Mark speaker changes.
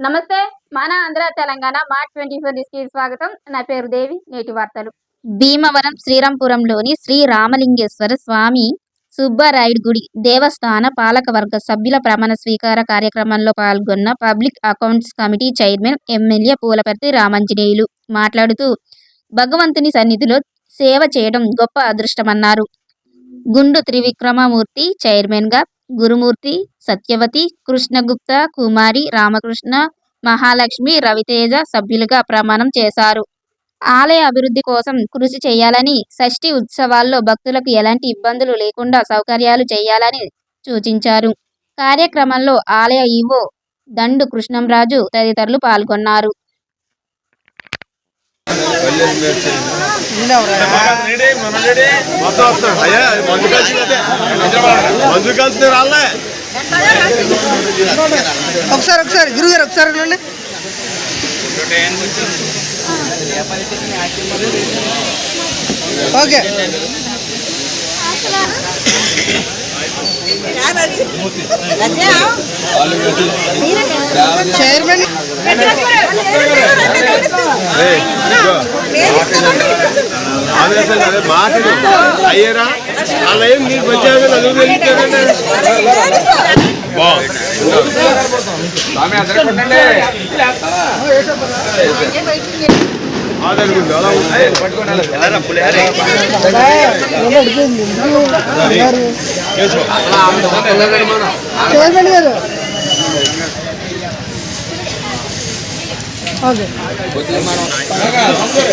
Speaker 1: నమస్తే మన Andhra Telangana March twenty ఫోర్కి స్వాగతం. నా పేరు దేవి నేటి వార్తలు. భీమవరం శ్రీరాంపురంలోని శ్రీ రామలింగేశ్వర స్వామి సుబ్బరాయుడు గుడి దేవస్థాన పాలకవర్గ సభ్యుల ప్రమాణ స్వీకార కార్యక్రమంలో పాల్గొన్న public accounts committee chairman MLA Poolaparthi Ramanjaneyulu మాట్లాడుతూ భగవంతుని సన్నిధిలో సేవ చేయడం గొప్ప అదృష్టమన్నారు. గుండు త్రివిక్రమమూర్తి చైర్మన్గా గురుమూర్తి సత్యవతి కృష్ణగుప్త కుమారి రామకృష్ణ మహాలక్ష్మి రవితేజ సభ్యులుగా ప్రమాణం చేశారు. ఆలయ అభివృద్ధి కోసం కృషి చేయాలని షష్ఠి ఉత్సవాల్లో భక్తులకు ఎలాంటి ఇబ్బందులు లేకుండా సౌకర్యాలు చేయాలని సూచించారు. కార్యక్రమంలో ఆలయ ఈవో దండు కృష్ణంరాజు తదితరులు పాల్గొన్నారు.
Speaker 2: మందు కలిసి రాలే
Speaker 3: ఒకసారి ఒకసారి గురుగారు ఒకసారి ఓకే చైర్మన్
Speaker 2: మాటలు అయ్యారా అలా ఏం మీరు వచ్చాక
Speaker 3: చైర్మన్ గారు ఓకే